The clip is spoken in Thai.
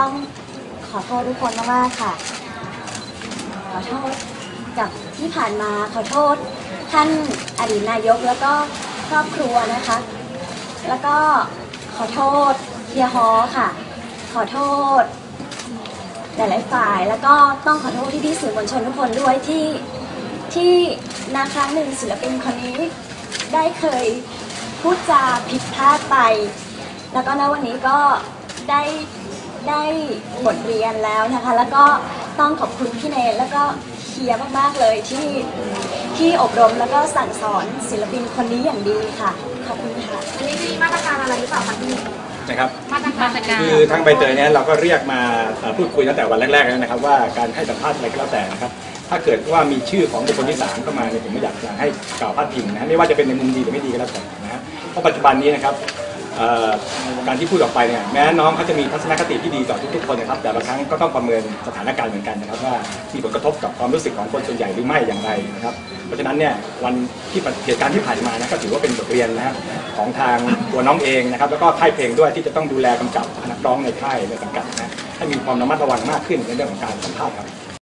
ต้องขอโทษทุกคนมากๆค่ะ ขอโทษกับที่ผ่านมาขอโทษท่านอดีตนายกแล้วก็ครอบครัวนะคะ แล้วก็ขอโทษเฮียฮอค่ะ ขอโทษหลายๆฝ่ายแล้วก็ต้องขอโทษที่พี่สื่อมวลชนทุกคนด้วยที่ที่นาครั้งหนึ่งศิลปินคนนี้ได้เคยพูดจาผิดพลาดไป แล้วก็ณวันนี้ก็ได้ ได้บทเรียนแล้วนะคะ แล้วก็ต้องขอบคุณพี่เนยแล้วก็เฮียมากๆเลยที่ที่อบรมแล้วก็สั่งสอนศิลปินคนนี้อย่างดีค่ะ ขอบคุณค่ะ อันนี้มีมาตรการอะไรหรือเปล่าคะพี่นะครับ มาตรการ คือทางใบเตยเนี่ยเราก็เรียกมาเอ่อพูดคุยตั้งแต่วันแรกๆแล้วนะครับ ว่าการให้สัมภาษณ์อะไรก็แล้วแต่นะครับถ้าเกิดว่ามีชื่อของบุคคลที่สามเข้ามาเนี่ยผมไม่อยากจะให้กล่าวพาดพิงนะไม่ว่าจะเป็นในมุมดีหรือไม่ดีก็แล้วแต่นะฮะเพราะปัจจุบันนี้นะครับเอ่อ การที่พูดออกไปเนี่ยแม้น้องเขาจะมีทัศนคติที่ดีต่อทุกๆคนนะครับ แต่บางครั้งก็ต้องประเมินสถานการณ์เหมือนกันนะครับ ว่ามีผลกระทบกับความรู้สึกของคนส่วนใหญ่หรือไม่อย่างไรนะครับ เพราะฉะนั้นเนี่ยวันที่เหตุการณ์ที่ผ่านมานะก็ถือว่าเป็นบทเรียนนะครับของทางตัวน้องเองนะครับ แล้วก็ค่ายเพลงด้วยที่จะต้องดูแลกำกับนักร้องในค่ายในสังกัดนะให้มีความระมัดระวังมากขึ้นในเรื่องของการสัมภาษณ์ครับ